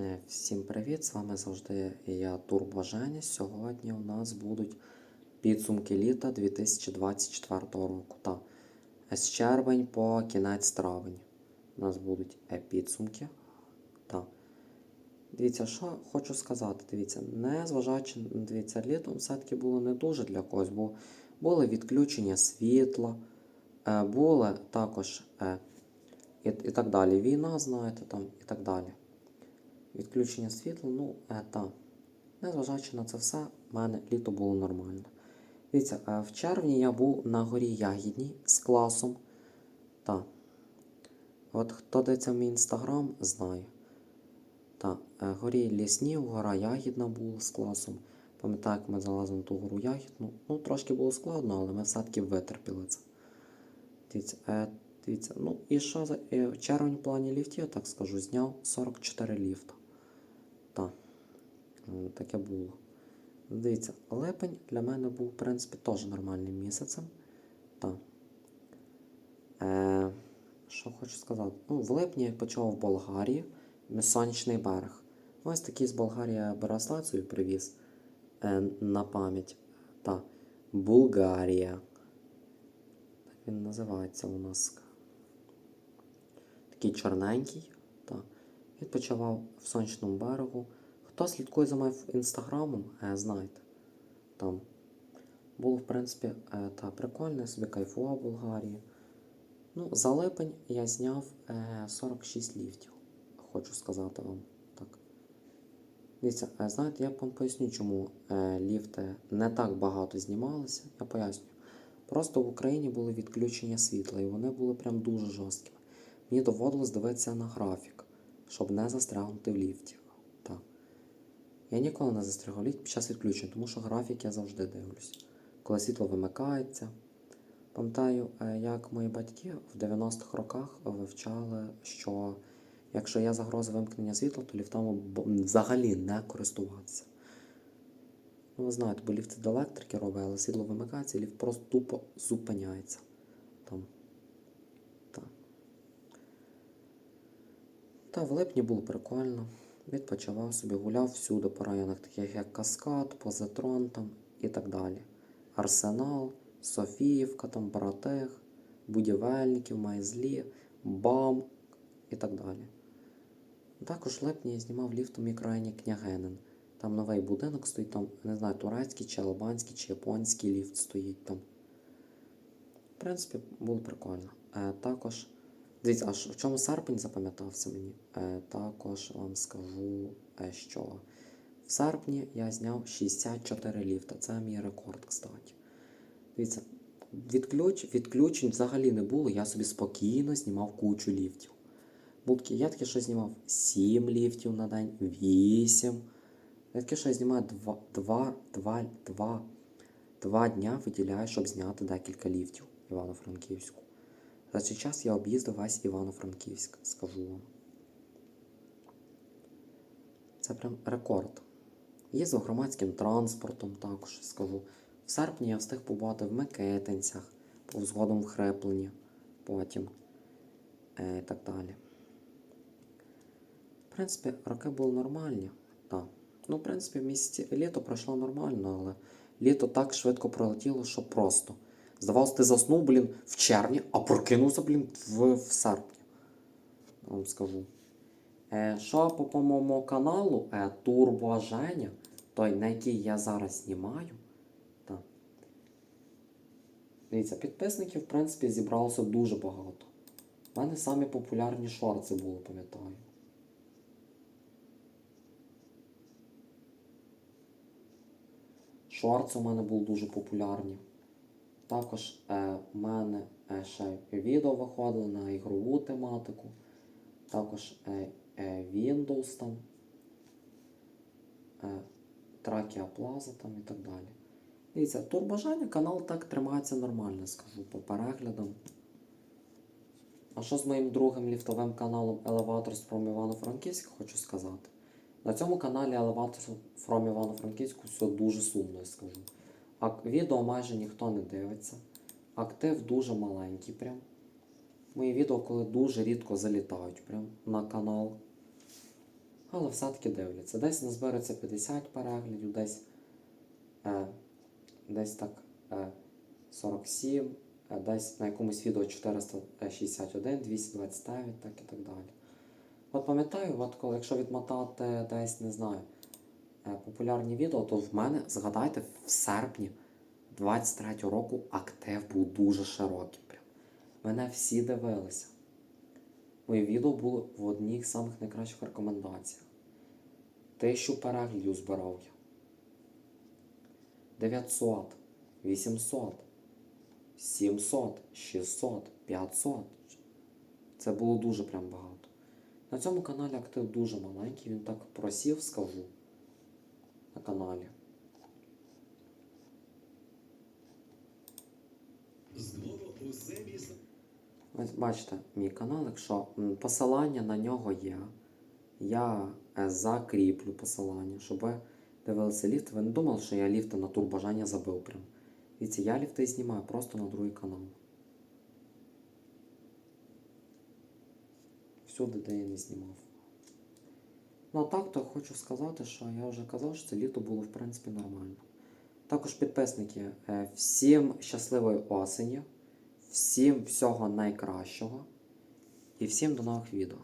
Е, Всім привіт! З вами завжди я Турбо. Сьогодні у нас будуть підсумки літа 2024 року. Та з червень по кінець травень. У нас будуть е, підсумки. Та. Дивіться, що хочу сказати. Дивіться, зважаючи, дивіться, літом все-таки було не дуже для когось, бо були відключення світла, е, були також і, і так далі. Війна, знаєте, там і так далі. Відключення світла, ну, е, та. Незважаючи на це все, в мене літо було нормально. Дивіться, е, в червні я був на горі Ягідній з класом. Та. От хто дивиться мій інстаграм, знає. Та, е, горі Ліснів, гора Ягідна була з класом. Пам'ятаю, як ми залазили на ту гору Ягідну. Ну, трошки було складно, але ми все-таки витерпіли це. Дивіться, е, дивіться, ну і що за е, в червні в плані ліфтів, я так скажу, зняв 44 ліфта. Так, е, таке було. Дивіться, липень для мене був, в принципі, теж нормальним місяцем. Так. Е, що хочу сказати? Ну, в липні я почав в Болгарії, сонячний берег. Ось такий з Болгарії браслет привіз е, на пам'ять. Та. Булгарія. Так він називається у нас. Такий чорненький. Та. Відпочивав в сонячному берегу. Хто слідкує за моїм інстаграмом, е, знаєте. Там було, в принципі, е, та прикольно, собі кайфував в Болгарії. Ну, за липень я зняв е, 46 ліфтів, хочу сказати вам так. Дивіться, е, знаєте, я вам поясню, чому е, ліфти не так багато знімалися. Я поясню. Просто в Україні були відключення світла, і вони були прям дуже жорсткими. Мені доводилось дивитися на графік, щоб не застрягнути в ліфті. Так. Я ніколи не застрягав під час відключення, тому що графік я завжди дивлюсь. Коли світло вимикається. Пам'ятаю, е, як мої батьки в 90-х роках вивчали, що якщо є загроза вимкнення світла, то ліфтами взагалі не користуватися. Ну, ви знаєте, бо ліфт до електрики робить, але світло вимикається, ліфт просто тупо зупиняється. Там. Та. Та в липні було прикольно. Відпочивав собі, гуляв всюди по районах, таких як Каскад, Позитрон там і так далі. Арсенал, Софіївка, там Братех, Будівельників, Майзлі, БАМ і так далі. Також я знімав ліфт у мікрорайоні Княгинин. Там новий будинок стоїть, там, не знаю, турецький, чи албанський, чи японський ліфт стоїть там. В принципі, було прикольно. Е, також, дивіться, аж в чому серпень запам'ятався мені. Е, також вам скажу, е, що в серпні я зняв 64 ліфта. Це мій рекорд, кстати. Дивіться, відключ, відключень взагалі не було, я собі спокійно знімав кучу ліфтів. Був такий, я таке що знімав 7 ліфтів на день, 8. Я таке, що знімаю 2, 2, 2, 2, 2 дня виділяю, щоб зняти декілька ліфтів Івано-Франківську. За цей час я об'їздив весь Івано-Франківськ, скажу вам. Це прям рекорд. Їздив громадським транспортом також скажу. В серпні я встиг побувати в Микитинцях, згодом в Хреплені, потім е, і так далі. В принципі, роки були нормальні. Так. Ну, в принципі, місяці літо пройшло нормально, але літо так швидко пролетіло, що просто. Здавалося, ти заснув, блін, в червні, а прокинувся, блін, в, в серпні. Я Вам скажу. Е, що по, по моєму каналу е, Турбо Женя, той, на який я зараз знімаю. Так. Дивіться, підписників, в принципі, зібралося дуже багато. У мене самі популярні шорти були, пам'ятаю. Шорти у мене були дуже популярні. Також е, у мене е, ще відео виходили на ігрову тематику. Також е, Windows там, е, Plaza там і так далі. Дивіться, турбажання канал так тримається нормально, скажу, по переглядам. А що з моїм другим ліфтовим каналом Elevators from Івано-Франківськ, хочу сказати. На цьому каналі Elevators from Івано-Франківську все дуже сумно, я скажу. А відео майже ніхто не дивиться. Актив дуже маленький прям. Мої відео, коли дуже рідко залітають прям на канал. але все-таки дивляться. Десь назбереться 50 переглядів, десь, е, десь так е, 47, е, десь на якомусь відео 461, 229, так і так далі. От пам'ятаю, от коли якщо відмотати десь, не знаю, популярні відео, то в мене, згадайте, в серпні 23 року актив був дуже широкий. Прям. Мене всі дивилися. Мої відео були в одній з самих найкращих рекомендаціях. Тисячу переглядів збирав я. 900, 800, 700, 600, 500. Це було дуже прям багато. На цьому каналі актив дуже маленький, він так просів, скажу. На каналі. Ось бачите, мій канал, якщо посилання на нього є, я е, закріплю посилання, щоб ви дивилися ліфт. Ви не думали, що я ліфти на турбажання забив прям. Дивіться, я ліфти знімаю просто на другий канал. Всюди, де я не знімав. Ну а так, то хочу сказати, що я вже казав, що це літо було в принципі нормально. Також підписники, е, всім щасливої осені, всім всього найкращого і всім до нових відео.